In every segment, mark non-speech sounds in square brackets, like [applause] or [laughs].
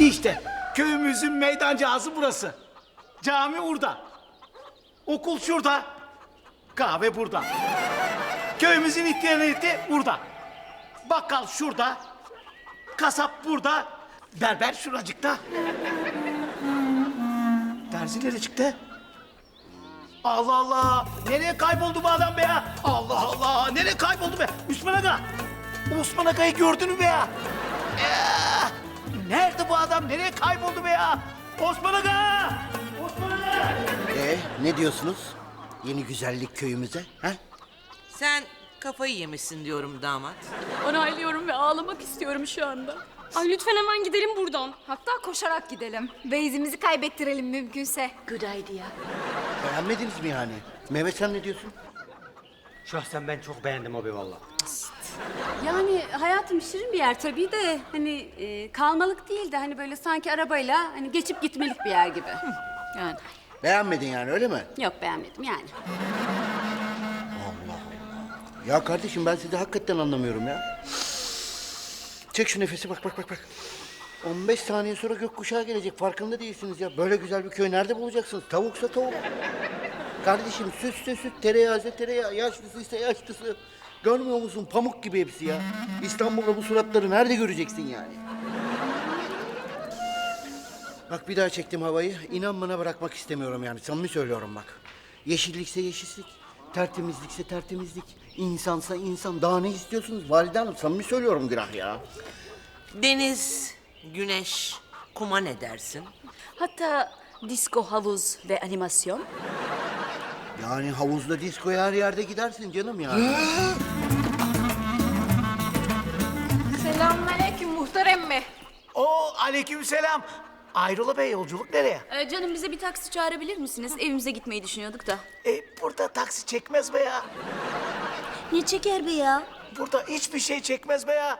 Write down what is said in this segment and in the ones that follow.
İşte köyümüzün meydancağızı burası. Cami burada. Okul şurada. Kahve burada. Köyümüzün interneti burada. Bakkal şurada. Kasap burada. Berber şuracıkta. Terzi çıktı? Allah Allah! Nereye kayboldu bu adam be ya? Allah Allah! Nereye kayboldu be? Osman Aga! Osman Aga'yı gördün mü be ya? Ya! Nerede bu adam? Nereye kayboldu be ya? Osman Aga! Osman Aga! Ee, ne diyorsunuz? Yeni güzellik köyümüze. Ha? Sen kafayı yemişsin diyorum damat. Onaylıyorum ve ağlamak istiyorum şu anda. Ay lütfen hemen gidelim buradan. Hatta koşarak gidelim. Ve izimizi kaybettirelim mümkünse. Good idea. Beğenmediniz mi yani? Mehmet sen ne diyorsun? Şahsen ben çok beğendim abi valla. Yani hayatım şirin bir yer tabii de hani e, kalmalık değil de hani böyle sanki arabayla hani geçip gitmelik bir yer gibi. Yani Beğenmedin yani öyle mi? yok beğenmedim yani. Ya kardeşim ben sizi hakikaten anlamıyorum ya. Çek şu nefesi bak bak bak bak. 15 saniye sonra gökkuşağı gelecek farkında değilsiniz ya. Böyle güzel bir köy nerede bulacaksınız? Tavuksa tavuk. Kardeşim sütse süt, tereyağıysa tereyağı, yaşlısıysa yaşlısı. Görmüyor musun? Pamuk gibi hepsi ya. İstanbul'da bu suratları nerede göreceksin yani? Bak bir daha çektim havayı. İnan bana bırakmak istemiyorum yani. Samimi söylüyorum bak. Yeşillikse yeşillik, tertemizlikse tertemizlik, insansa insan. Daha ne istiyorsunuz Valide Hanım? Samimi söylüyorum günah ya. Deniz, güneş, kuma ne dersin? Hatta disco havuz ve animasyon. Yani havuzda diskoya her yerde gidersin canım ya. Selamünaleyküm muhtar emmi. Oo aleykümselam. Ayrola Bey yolculuk nereye? Ee, canım bize bir taksi çağırabilir misiniz? Evimize gitmeyi düşünüyorduk da. E, burada taksi çekmez be ya. Ne çeker be ya? Burada hiçbir şey çekmez be ya.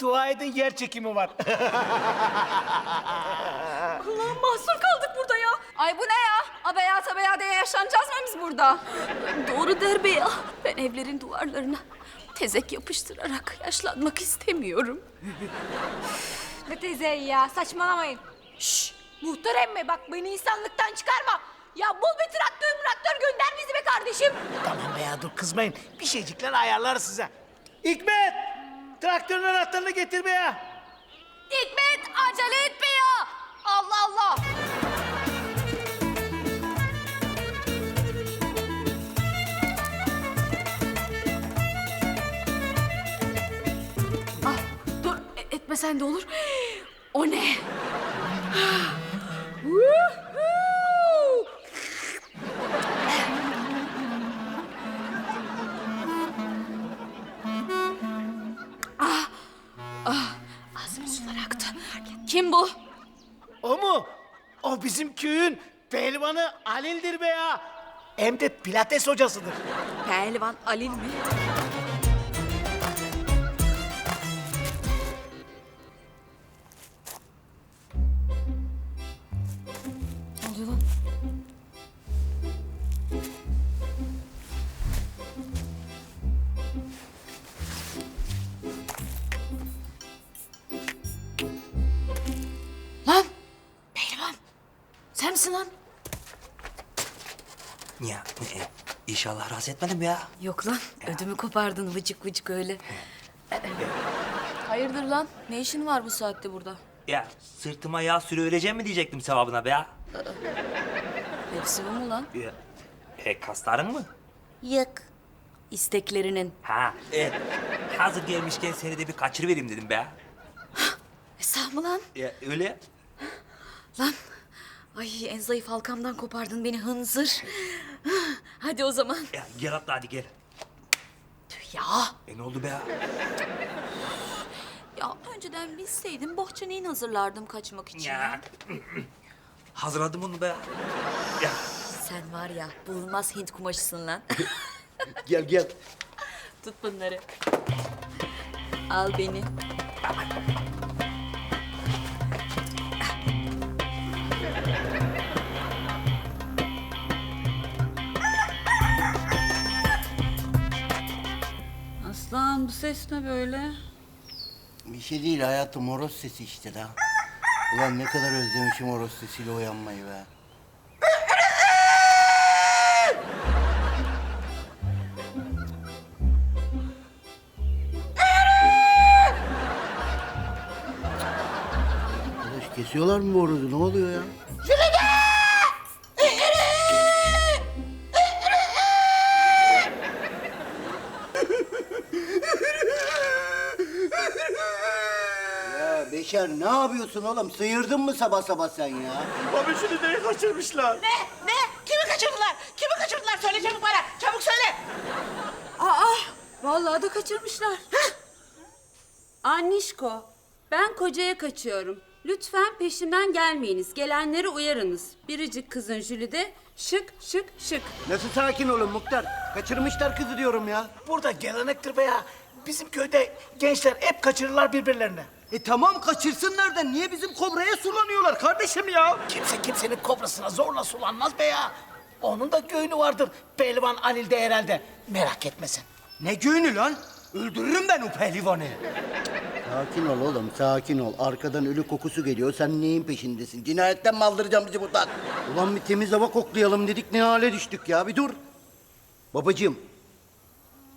Dua edin yer çekimi var. [laughs] Allah'ım mahsur kaldık. Ay bu ne ya? Abeya tabeya diye yaşlanacağız mı biz burada? Doğru der be ya. Ben evlerin duvarlarına tezek yapıştırarak yaşlanmak istemiyorum. Ne teyze ya saçmalamayın. Şşş muhtar emmi bak beni insanlıktan çıkarma. Ya bul bir traktör traktör gönder bizi be kardeşim. tamam be ya dur kızmayın. Bir şeycikler ayarlar size. Hikmet! Traktörün anahtarını getir be ya. Hikmet acele etme ya. Allah Allah. Etmesen de olur. [gasps] O ne? [gasps] Ah, ah, ağzıma sular aktı. Kim bu? O mu? O bizim köyün pehlivanı Halil'dir be ya. Hem de pilates hocasıdır. Pehlivan Alil mi? Lan? Ya e, inşallah rahatsız etmedim ya. Yok lan, ödümü kopardın vıcık vıcık öyle. Hayırdır lan? Ne işin var bu saatte burada? Ya sırtıma yağ sürü öleceğim mi diyecektim sevabına be ya. Hepsi bu mu lan? ya e, kasların mı? Yok. İsteklerinin. Ha e, hazır gelmişken seni de bir kaçırıvereyim dedim be ya. Hesap mı lan? Ya öyle. Lan. Ay en zayıf halkamdan kopardın beni hınzır. Hadi o zaman. Ya gel atla hadi gel. Tüh ya. E ne oldu be ya? Önceden bilseydim bohçaneyin hazırlardım kaçmak için. Ya. Hazırladım onu be ya. Ya Sen var ya bulunmaz Hint kumaşısın lan. [laughs] Gel gel. Tut bunları. Al beni. Bu ses ne böyle? Bir şey değil hayatım horoz sesi işte daha. Ulan ne kadar özlemişim o rostesiyle uyanmayı be. Kesiyorlar mı bu horozu? Ne oluyor ya? Ya Beşer ne yapıyorsun oğlum? Sıyırdın mı sabah sabah sen ya? Abi Jülide'yi kaçırmışlar. Ne? Ne? Kimi kaçırdılar? Kimi kaçırdılar? Söyle çabuk bana. Çabuk söyle. Aa, vallahi da kaçırmışlar. Annişko, ben kocaya kaçıyorum. Lütfen peşimden gelmeyiniz. Gelenleri uyarınız. Biricik kızın Jülide şık şık şık. Nasıl sakin olun Muhtar? Kaçırmışlar kızı diyorum ya. Burada gelenektir be ya. Bizim köyde gençler hep kaçırırlar birbirlerini. E tamam kaçırsınlar da niye bizim kobraya sulanıyorlar kardeşim ya? Kimse kimsenin kobrasına zorla sulanmaz be ya. Onun da göğünü vardır. Pehlivan Halil'de herhalde. Merak etme sen. Ne göğünü lan? Öldürürüm ben o pehlivanı. Sakin ol oğlum, sakin ol. Arkadan ölü kokusu geliyor. Sen neyin peşindesin? Cinayetten mi aldıracağım bizi buradan? Ulan bir temiz hava koklayalım dedik. Ne hale düştük ya? Bir dur. Babacığım,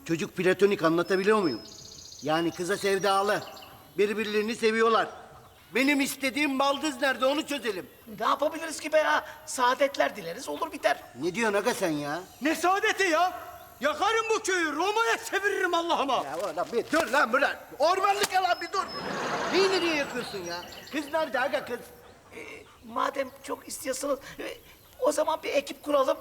çocuk platonik anlatabiliyor muyum? Yani kıza sevdalı. Birbirlerini seviyorlar. Benim istediğim baldız nerede onu çözelim. Ne yapabiliriz ki be ya? Saadetler dileriz olur biter. Ne diyorsun aga sen ya? Ne saadeti ya? Yakarım bu köyü, Roma'ya çeviririm Allah'ıma. Ya oğlum bir dur lan buradan. Ormanlık alan bir dur. Neyi nereye yakıyorsun ya? Kız nerede aga kız? Ee, madem çok istiyorsunuz e, o zaman bir ekip kuralım.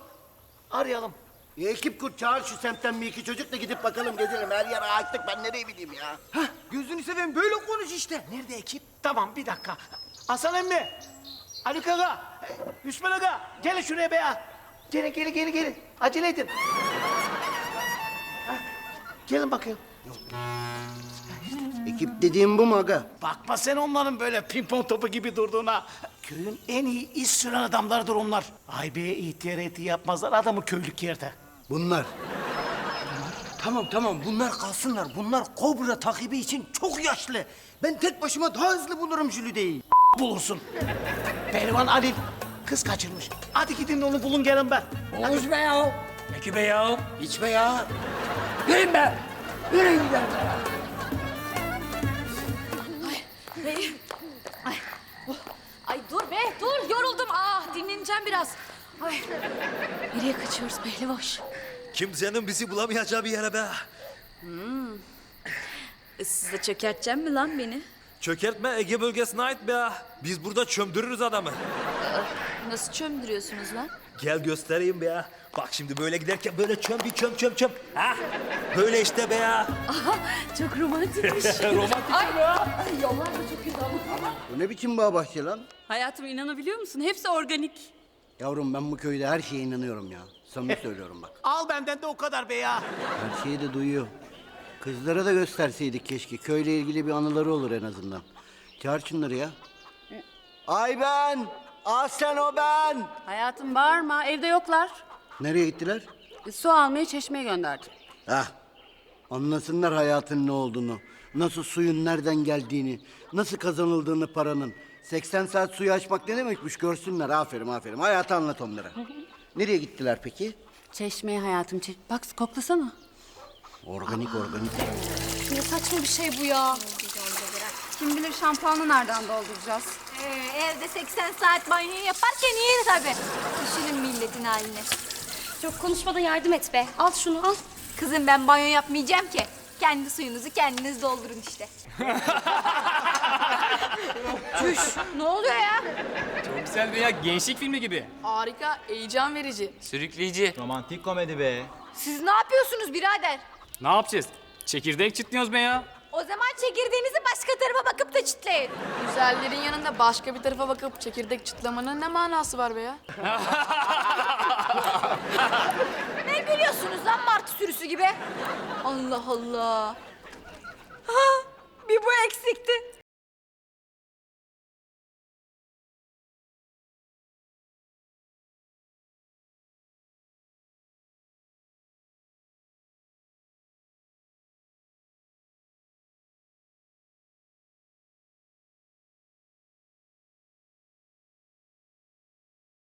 Arayalım. Ya ekip kur çağır şu semtten bir iki çocuk da gidip bakalım gezelim. Her yer ağaçlık ben nereye bileyim ya? Hah, gözünü seveyim böyle konuş işte. Nerede ekip? Tamam bir dakika. Hasan emmi. Haluk aga. Hüsmen aga. Gelin şuraya be ya. Gelin gelin gelin gelin. Acele edin. Hah, Gelin bakayım. Ekip dediğim bu mu aga? Bakma sen onların böyle pimpon topu gibi durduğuna. Köyün en iyi iş süren adamlarıdır onlar. Ay be ihtiyar eti yapmazlar adamı köylük yerde. Bunlar. Tamam tamam bunlar kalsınlar. Bunlar kobra takibi için çok yaşlı. Ben tek başıma daha hızlı bulurum Jülide'yi. Bulursun. Pehlivan Ali kız kaçırmış. Hadi gidin onu bulun gelin be. Olur be ya. Peki be ya. Hiç be ya. Yürüyün be. Yürüyün gidelim. Ay dur be dur yoruldum. Ah dinleneceğim biraz. Ay. Nereye kaçıyoruz Pehlivoş? Kimsenin bizi bulamayacağı bir yere be. Siz de çökerteceğim mi lan beni? Çökertme Ege bölgesine ait be. Biz burada çömdürürüz adamı. Nasıl çömdürüyorsunuz lan? Gel göstereyim be ya. Bak şimdi böyle giderken böyle çöm bir çöm çöm çöm. Ha? Böyle işte be ya. Çok romantikmiş. Bu ne biçim bağ bahçe lan? Hayatım inanabiliyor musun? Hepsi organik. Yavrum ben bu köyde her şeye inanıyorum ya. Samimi söylüyorum bak. Al benden de o kadar be ya. Her şeyi de duyuyor. Kızlara da gösterseydik keşke. Köyle ilgili bir anıları olur en azından. Çağır şunları ya. Ay ben! Aslen o ben! Hayatım bağırma. Evde yoklar. Nereye gittiler? E, Su almaya çeşmeye gönderdim. Hah. Anlasınlar hayatın ne olduğunu. Nasıl suyun nereden geldiğini. Nasıl kazanıldığını paranın. 80 saat suyu açmak ne demekmiş görsünler. Aferin aferin. Hayatı anlat onlara. [laughs] Nereye gittiler peki? Çeşmeye hayatım. Çeş... Bak koklasana. Organik organik. Ne saçma bir şey bu ya. Kim bilir şampuanı nereden dolduracağız? Ee, evde 80 saat banyo yaparken iyi tabii. Düşünün milletin halini. Çok konuşmadan yardım et be. Al şunu al. Kızım ben banyo yapmayacağım ki. Kendi suyunuzu kendiniz doldurun işte. [laughs] Çüş ne oluyor ya? Çok güzel veya gençlik filmi gibi. Harika, heyecan verici. Sürükleyici. Romantik komedi be. Siz ne yapıyorsunuz birader? Ne yapacağız? Çekirdek çitliyoruz be ya. O zaman çekirdeğinizi başka tarafa bakıp da çitleyin. Güzellerin yanında başka bir tarafa bakıp çekirdek çıtlamanın ne manası var be ya? [laughs] Ne gülüyorsunuz lan martı sürüsü gibi? Allah Allah. Ha, bir bu eksikti.